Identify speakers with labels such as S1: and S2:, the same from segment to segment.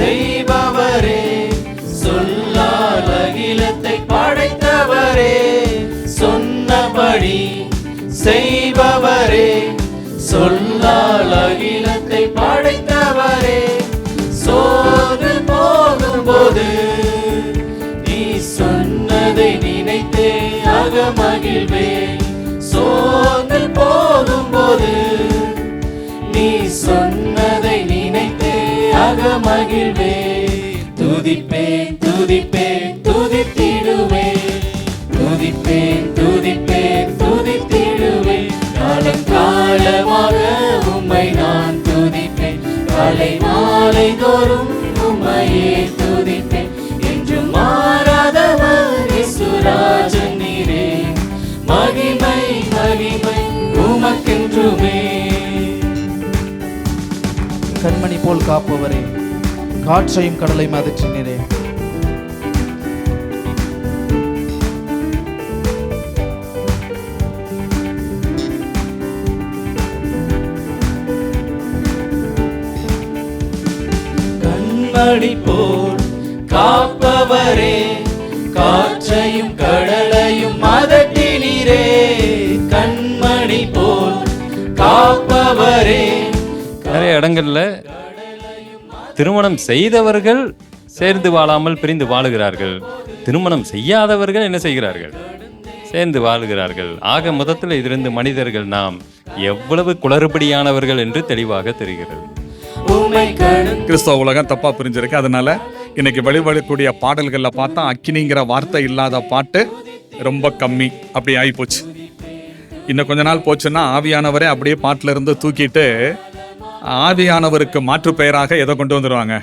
S1: செய்பவரே சொல்லால் அகிலத்தை படைத்தவரே சொன்னபடி செய்பவரே சொல்லால் அகிலத்தை படைத்தவரே சோறு போகும்போது நீ சொன்னதை நினைத்தே அகமகிழ்வே. சோறு போகும்போது நீ சொன்ன அகமகிழ்வே துதிப்பேன் துதிப்பேன் துதித்திடுவேன். துதிப்பேன் துதிப்பேன் துதித்திடுவேன். காலங்காலமாக உம்மை நான் துதிப்பேன். காலை மாலை தோறும் உம்மையே
S2: போல் காப்பவரே காற்றையும் கடலையும் அதற்றினரே
S1: கண்மணி போல் காப்பவரே காற்றையும் கடலையும் அதட்டினீரே கண்மணி போல் காப்பவரே
S3: நிறைய இடங்கள்ல திருமணம் செய்தவர்கள் சேர்ந்து வாழாமல் பிரிந்து வாழுகிறார்கள். திருமணம் செய்யாதவர்கள் என்ன செய்கிறார்கள்? சேர்ந்து வாழுகிறார்கள். ஆக மொத்தத்தில் இதிலிருந்து மனிதர்கள் நாம் எவ்வளவு குளறுபடியானவர்கள் என்று தெளிவாக தெரிகிறது.
S4: கிறிஸ்தவ உலகம் தப்பா புரிஞ்சிருக்கு. அதனால இன்னைக்கு வழிபடக்கூடிய பாடல்களில் பார்த்தா அக்கினிங்கிற வார்த்தை இல்லாத பாட்டு ரொம்ப கம்மி. அப்படி ஆகி போச்சு இன்னும் கொஞ்ச நாள் போச்சுன்னா ஆவியானவரே அப்படியே பாட்டுல இருந்து தூக்கிட்டு ஆவியானவருக்கு மாற்று பெயராக எதை கொண்டு வந்துருவாங்க.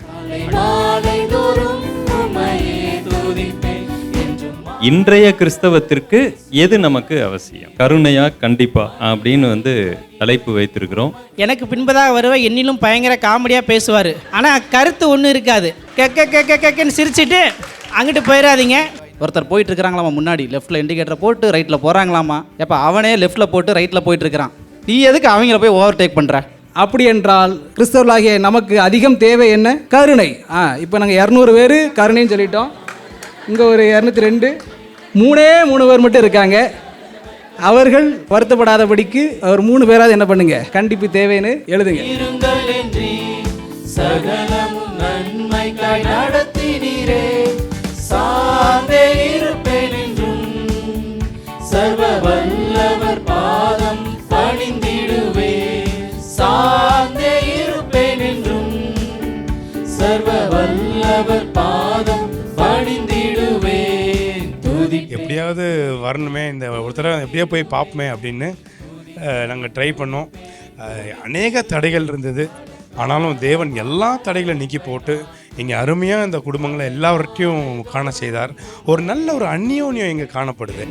S1: மாலை தோறும் உம்மையே துதிப்பேன் என்றும்
S3: இன்றைய கிறிஸ்தவத்திற்கு எது நமக்கு அவசியம்? கருணையா கண்டிப்பா அப்படின்னு வந்து தலைப்பு வைத்திருக்கிறோம்.
S5: எனக்கு பின்பதாக வருவ என்னிலும் பயங்கர காமெடியாக பேசுவார். ஆனால் கருத்து ஒன்றும் இருக்காது. கெக்க கெக்க கெக்கன்னு சிரிச்சிட்டு அங்கிட்டு போயிடாதீங்க ஒருத்தர் போயிட்டு இருக்கிறாங்களாமா முன்னாடி லெஃப்ட்டில் இண்டிகேட்டரை போட்டு ரைட்டில் போகிறாங்களாமா எப்போ அவனே லெஃப்ட்டில் போட்டு ரைட்டில் போயிட்டு இருக்கிறான் நீ எதுக்கு அவங்கள போய் ஓவர் டேக் பண்ணுற
S6: அப்படி என்றால் கிறிஸ்தவர்களாகிய நமக்கு அதிகம் தேவை என்ன? கருணை. ஆ இப்போ நாங்கள் இரநூறு பேர் கருணைன்னு சொல்லிட்டோம். இங்கே ஒரு இரநூத்தி ரெண்டு. மூணே மூணு பேர் மட்டும் இருக்காங்க. அவர்கள் வருத்தப்படாதபடிக்கு அவர் மூணு பேராவது என்ன பண்ணுங்க? கண்டிப்பு தேவைன்னு எழுதுங்க.
S1: சகலமும் நடத்தினீரே.
S7: வரணுமே இந்த ஒரு தடவை எப்படியோ போய் பார்ப்போமே அப்படின்னு நாங்கள் ட்ரை பண்ணோம். அநேக தடைகள் இருந்தது. ஆனாலும் தேவன் எல்லா தடைகளை நீக்கி போட்டு இங்கே அருமையாக இந்த குடும்பங்களை எல்லாவற்றையும் காண செய்தார். ஒரு நல்ல ஒரு அந்யோன்யம் இங்கே காணப்படுது.